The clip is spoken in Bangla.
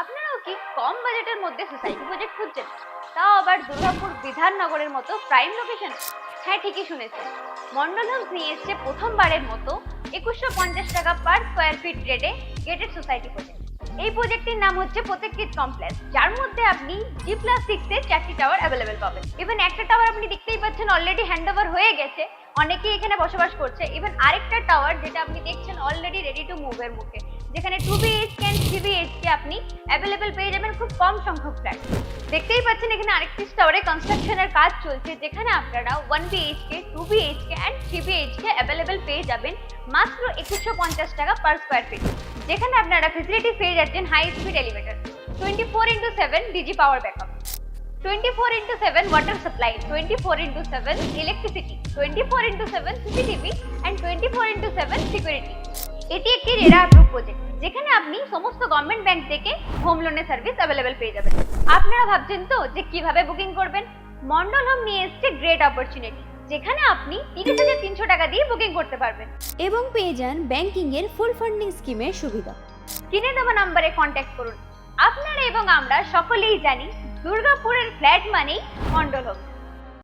আপনারাও কি কম বাজেটের মধ্যে সোসাইটি প্রজেক্ট খুঁজছেন? তাও আবার দুর্গাপুর বিধাননগরের মতো প্রাইম লোকেশন হ্যাঁ ঠিকই শুনেছি। মন্ডল হোমস নিয়ে এসছে প্রথমবারের মতো একুশশো পঞ্চাশ টাকা পার স্কোয়ার ফিট রেটে গেটেড সোসাইটি প্রজেক্ট এই প্রজেক্টটির নাম হচ্ছে প্রত্যেকটির কমপ্লেক্স। যার মধ্যে আপনি জি প্লাস সিক্স এর চারটি টাওয়ার অ্যাভেলেবেল পাবেন। ইভেন একটা টাওয়ার আপনি দেখতেই পাচ্ছেন অলরেডি হ্যান্ড ওভার হয়ে গেছে। অনেকেই এখানে বসবাস করছে। ইভেন আরেকটা টাওয়ার যেটা আপনি দেখছেন অলরেডি রেডি টু মুভের মুখে। যেখানে two BHK and three BHK আপনি অ্যাভেলেবেল পেয়ে যাবেন খুব কম সংখ্যক ফ্ল্যাট দেখতেই পাচ্ছেন এখানে আরেকটি টাওয়ারে কনস্ট্রাকশনের কাজ চলছে। যেখানে আপনারা one BHK two BHK and three BHK available পেয়ে যাবেন। মাত্র একুশশো পঞ্চাশ টাকা পার স্কোয়ার ফিট যেখানে আপনারা ফেসিলিটি পেয়ে যাচ্ছেন high speed elevator twenty four into seven DG power backup twenty four into seven water supply twenty four into seven electricity twenty four into seven CCTV and twenty four into seven security এটি একটি রেরা অ্যাপ্রুভ প্রজেক্ট যেখানে আপনি সমস্ত গভর্নমেন্ট ব্যাংক থেকে হোম লোনের সার্ভিস অ্যাভেলেবেল পেয়ে যাবেন। আপনারা ভাবছেন তো যে কীভাবে বুকিং করবেন? মন্ডল হোম নিয়ে এসছে গ্রেট অপরচুনিটি যেখানে আপনি তিরিশ হাজার তিনশো টাকা দিয়ে বুকিং করতে পারবেন। এবং পেয়ে যান ব্যাংকিং এর ফুল ফান্ডিং স্কিমের সুবিধা। কিনে দেওয়া নাম্বারে কন্ট্যাক্ট করুন। আপনারা এবং আমরা সকলেই জানি দুর্গাপুরের ফ্ল্যাট মানেই মন্ডল হোম